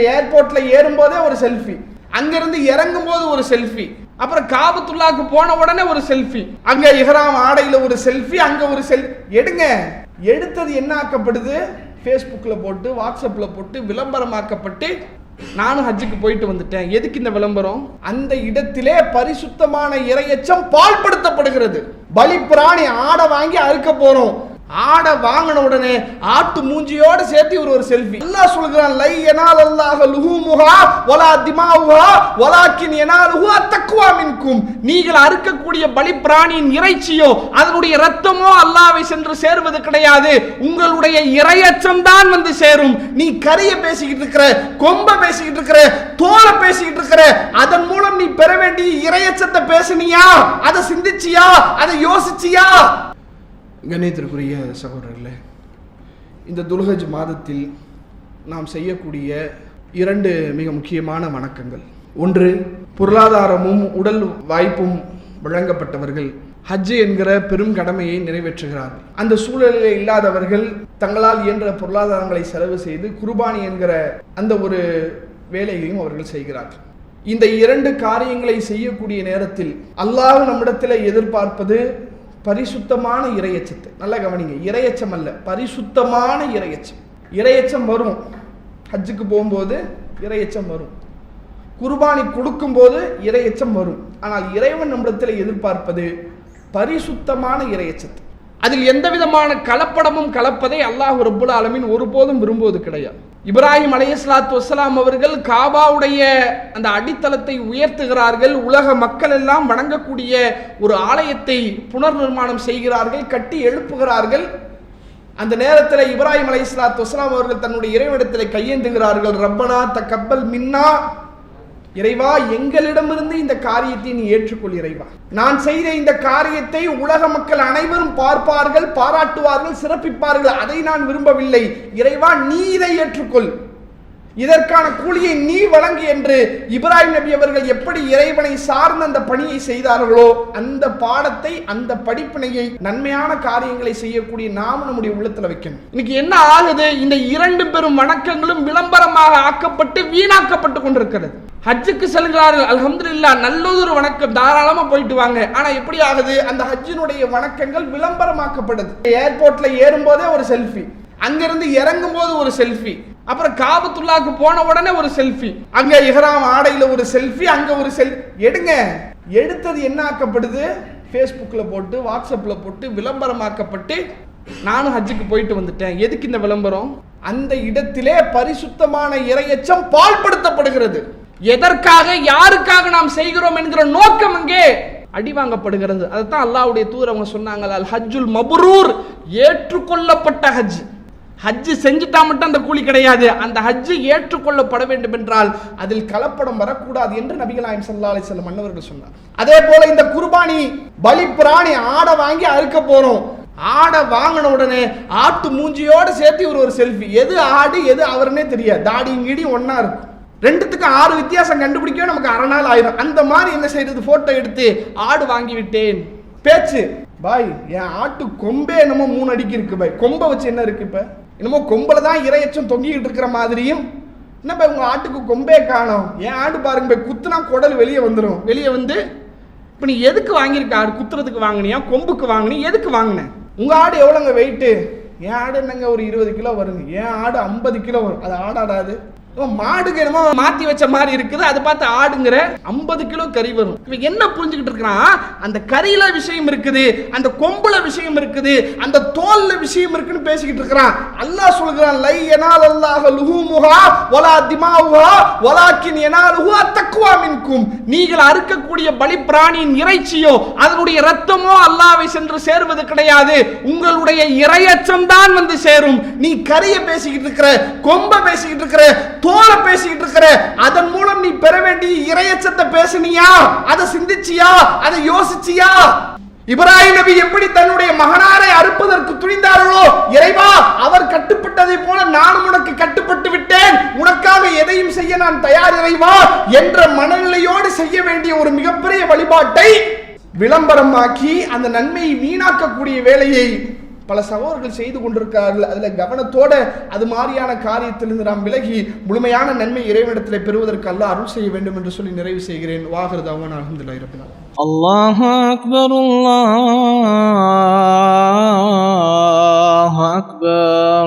ஏர்போர்ட்ல ஏறும்போதே ஒரு செல்ஃபி அங்கிருந்து இறங்கும் போது ஒரு செல்ஃபி அப்புறம் காபத்துள்ளாக்கு போன உடனே ஒரு செல்ஃபி அங்க இஹராம் ஆடையில ஒரு செல்ஃபி அங்க ஒரு செல் எடுங்க. எடுத்தது என்ன ஆக்கப்படுது? ஃபேஸ்புக்கில் போட்டு வாட்ஸ்அப்பில் போட்டு விளம்பரமாக்கப்பட்டு நானும் ஹஜ்ஜுக்கு போயிட்டு வந்துட்டேன். எதுக்கு இந்த விளம்பரம்? அந்த இடத்திலே பரிசுத்தமான இரையச்சம் பால்படுத்தப்படுகிறது. பலி பிராணி ஆடை வாங்கி அறுக்க போறோம். ஆடை வாங்கின உடனே ஆட்டு மூஞ்சியோட சேர்த்து ஒரு ஒரு செல்ஃபி அல்லாஹ் சொல்கிறான் லை எனால் அல்லாஹ லுஹுமுஹா வலா திமாவுஹா வலாக்கின் யனாலுஹு அத்தக்வா மின்கும். நீங்கள் அறுக்கக்கூடிய பலி பிராணியின் இறைச்சியோ அதனுடைய ரத்தமோ அல்லாவை சென்று சேர்வது கிடையாது. உங்களுடைய இரையச்சம் தான் வந்து சேரும். நீ கரிய பேசிக்கிட்டு இருக்கிற கொம்ப பேசிக்கிட்டு இருக்கிற தோலை பேசிக்கிட்டு இருக்கிற அதன் மூலம் நீ பெற வேண்டிய இரையச்சத்தை பேசுனியா? அதை சிந்திச்சியா? அதை யோசிச்சியா? கணியத்திற்குரிய சகோதரர்களே இந்த துல்ஹஜ் மாதத்தில் நாம் செய்யக்கூடிய இரண்டு மிக முக்கியமான வணக்கங்கள். ஒன்று பொருளாதாரமும் உடல் வாய்ப்பும் வழங்கப்பட்டவர்கள் ஹஜ் என்கிற பெரும் கடமையை நிறைவேற்றுகிறார்கள். அந்த சூழலில் இல்லாதவர்கள் தங்களால் இயன்ற பொருளாதாரங்களை செலவு செய்து குர்பானி என்கிற அந்த ஒரு வேலையையும் அவர்கள் செய்கிறார்கள். இந்த இரண்டு காரியங்களை செய்யக்கூடிய நேரத்தில் அல்லாஹ் நம்மிடத்தில் எதிர்பார்ப்பது பரிசுத்தமான இரையச்சத்தை. நல்லா கவனிங்க. இரையச்சம் அல்ல. பரிசுத்தமான இரையச்சம். இரையச்சம் வரும். ஹஜ்ஜுக்கு போகும்போது இரையச்சம் வரும். குர்பானி கொடுக்கும்போது இரையச்சம் வரும். ஆனால் இறைவன் நம்மிடத்தில் எதிர்பார்ப்பது பரிசுத்தமான இரையச்சத்தை. அதில் எந்த விதமான கலப்படமும் கலப்பதை அல்லாஹ் ரபுல் ஆலமின் ஒருபோதும் விரும்புவது கிடையாது. இப்ராஹிம் அலையஸ்லாத்து வசலாம் அவர்கள் காபாவுடைய அந்த அடித்தளத்தை உயர்த்துகிறார்கள் உலக மக்கள் எல்லாம் வணங்கக்கூடிய ஒரு ஆலயத்தை புனர் நிர்மாணம் செய்கிறார்கள் கட்டி எழுப்புகிறார்கள். அந்த நேரத்தில் இப்ராஹிம் அலையஸ்லாத் வசலாம் அவர்கள் தன்னுடைய இறைவனிடத்தில் கையேந்துகிறார்கள் ரப்பனா கப்பல் மின்னா இறைவா எங்களிடமிருந்து இந்த காரியத்தை நீ ஏற்றுக்கொள் இறைவா. நான் செய்த இந்த காரியத்தை உலக மக்கள் அனைவரும் பார்ப்பார்கள் பாராட்டுவார்கள் சிறப்பிப்பார்கள் அதை நான் விரும்பவில்லை. இறைவா நீ இதை ஏற்றுக்கொள். இதற்கான கூலியை நீ வழங்கு என்று இப்ராஹிம் நபி அவர்கள் எப்படி இறைவனை சார்ந்த அந்த பணியை செய்தார்களோ அந்த பாடத்தை அந்த படிப்பினையை நன்மையான காரியங்களை செய்யக்கூடிய நாம் நம்முடைய உள்ளத்துல வைக்கணும். இன்னைக்கு என்ன ஆகுது? இந்த இரண்டு பெரும் வணக்கங்களும் விளம்பரமாக ஆக்கப்பட்டு வீணாக்கப்பட்டு கொண்டிருக்கிறது. ஹஜ்ஜுக்கு செல்கிறார்கள். இல்லா நல்லதொரு வணக்கம். தாராளமா போயிட்டு வாங்க. ஆனா எப்படி ஆகுது? அந்த ஹஜ்ஜினுடைய வணக்கங்கள் விளம்பரமாக்கப்படுது ஏர்போர்ட்ல ஏறும்போதே ஒரு செல்ஃபி. அங்கிருந்து இறங்கும் போது ஒரு செல்ஃபி. அப்புறம் காபத்துள்ளாக்கு போன உடனே ஒரு செல்ஃபி அங்க இஹராம் ஆடையில ஒரு செல்ஃபி அங்க ஒரு செல் எடுங்க. எடுத்தது என்ன ஆக்கப்படுது ஃபேஸ்புக்கில் போட்டு வாட்ஸ்அப்பில் போட்டு விளம்பரமாக்கப்பட்டு நானும் ஹஜ்ஜுக்கு போயிட்டு வந்துட்டேன். எதுக்கு இந்த விளம்பரம்? அந்த இடத்திலே பரிசுத்தமான இரையச்சம் பால்படுத்தப்படுகிறது. எதற்காக யாருக்காக நாம் செய்கிறோம் என்கிற நோக்கம் அங்கே அடி வாங்கப்படுகிறது அதுதான் அல்லாவுடைய தூரவங்க அவங்க சொன்னாங்க அல் ஹஜ்ஜுல் மபுரூர் ஏற்றுக்கொள்ளப்பட்ட ஹஜ் ஹஜ்ஜு செஞ்சுட்டா மட்டும் அந்த கூலி கிடையாது. அந்த ஹஜ்ஜு ஏற்றுக்கொள்ளப்பட வேண்டும் என்றால் அதில் கலப்படம் வரக்கூடாது என்று நபிகள் நாயம் சல்லா அலிஸ்லம் மன்னவர்கள் சொன்னார். அதே போல இந்த குர்பானி பலி பிராணி ஆடை வாங்கி அறுக்க போறோம். ஆடை வாங்கின உடனே ஆட்டு மூஞ்சியோடு சேர்த்து ஒரு ஒரு செல்ஃபி எது ஆடு எது அவருன்னே தெரியாது. தாடியும் கீடியும் ஒன்றா இருக்கும். ரெண்டுத்துக்கும் ஆறு வித்தியாசம் கண்டுபிடிக்கவே நமக்கு அரை நாள் ஆயிரும். அந்த மாதிரி என்ன செய்யறது போட்டோ எடுத்து ஆடு வாங்கி விட்டேன். பேச்சு. பாய் என் ஆட்டு கொம்பே என்னமோ மூணு அடிக்கு இருக்கு பாய். கொம்பை வச்சு என்ன இருக்கு இப்போ? என்னமோ கொம்பில் தான் இரையச்சம் தொங்கிக்கிட்டு இருக்கிற மாதிரியும் என்ன உங்கள் ஆட்டுக்கு கொம்பே காணும். என் ஆடு பாருங்க போய் குத்துனா குடல் வெளியே வந்துடும் வெளியே வந்து இப்போ நீ எதுக்கு வாங்கியிருக்க? ஆடு குத்துறதுக்கு வாங்கினியா? கொம்புக்கு வாங்கினி எதுக்கு வாங்கினேன் உங்கள் ஆடு எவ்வளோங்க வெயிட்டு என் ஆடு என்னங்க ஒரு இருபது கிலோ வருங்க. என் ஆடு ஐம்பது கிலோ வரும். அது ஆடாடாது மாடுக்கு என்னமோ மாத்தி வச்ச மாதிரி இருக்குது. அதை பார்த்து ஆடுங்கிற ஐம்பது கிலோ கறி வரும். இவன் என்ன புரிஞ்சுக்கிட்டு இருக்கிறான்? அந்த கறியில விஷயம் இருக்குது அந்த கொம்புல விஷயம் இருக்குது அந்த தோல்ல விஷயம் இருக்குன்னு பேசிக்கிட்டு இருக்கிறான். அல்லாஹ் சொல்கிறான் லை எனால் அல்லாஹ் லுஹுமுஹா வலா திமாவுஹா வலாக்கின் எனாலுஹா தக்குவா மின்கும். நீங்கள் அறுக்கக்கூடிய பலி பிராணியின் இறைச்சியோ அதனுடைய ரத்தமோ அல்லாவை சென்று சேர்வது கிடையாது. உங்களுடைய இரையச்சம் தான் வந்து சேரும். நீ கறியை பேசிக்கிட்டு இருக்கிற கொம்ப பேசிக்கிட்டு இருக்கிற தோலை பேசிக்கிட்டு இருக்கிற அதன் மூலம் நீ பெற வேண்டிய இரையச்சத்தை பேசுனியா? அதை சிந்திச்சியா? அதை யோசிச்சியா? இப்ராஹிம் நபி எப்படி தன்னுடைய மகனாரை அறுப்பதற்கு துணிந்தார்களோ இறைவா அவர் கட்டுப்பட்டதை போல நானும் உனக்கு கட்டுப்பட்டு விட்டேன். உனக்காக எதையும் செய்ய நான் தயார் இறைவா என்ற மனநிலையோடு செய்ய வேண்டிய ஒரு மிகப்பெரிய வழிபாட்டை விளம்பரமாக்கி அந்த நன்மையை வீணாக்கக்கூடிய வேலையை பல சகோதரர்கள் செய்து கொண்டிருக்கிறார்கள். அதில் கவனத்தோட அது மாதிரியான காரியத்திலிருந்து நாம் விலகி முழுமையான நன்மை இறைவனிடத்தில் பெறுவதற்கு அல்ல அருள் செய்ய வேண்டும் என்று சொல்லி நிறைவு செய்கிறேன். வாகிறது அவன் அகமதுல்லா இருப்பினார் الله أكبر الله أكبر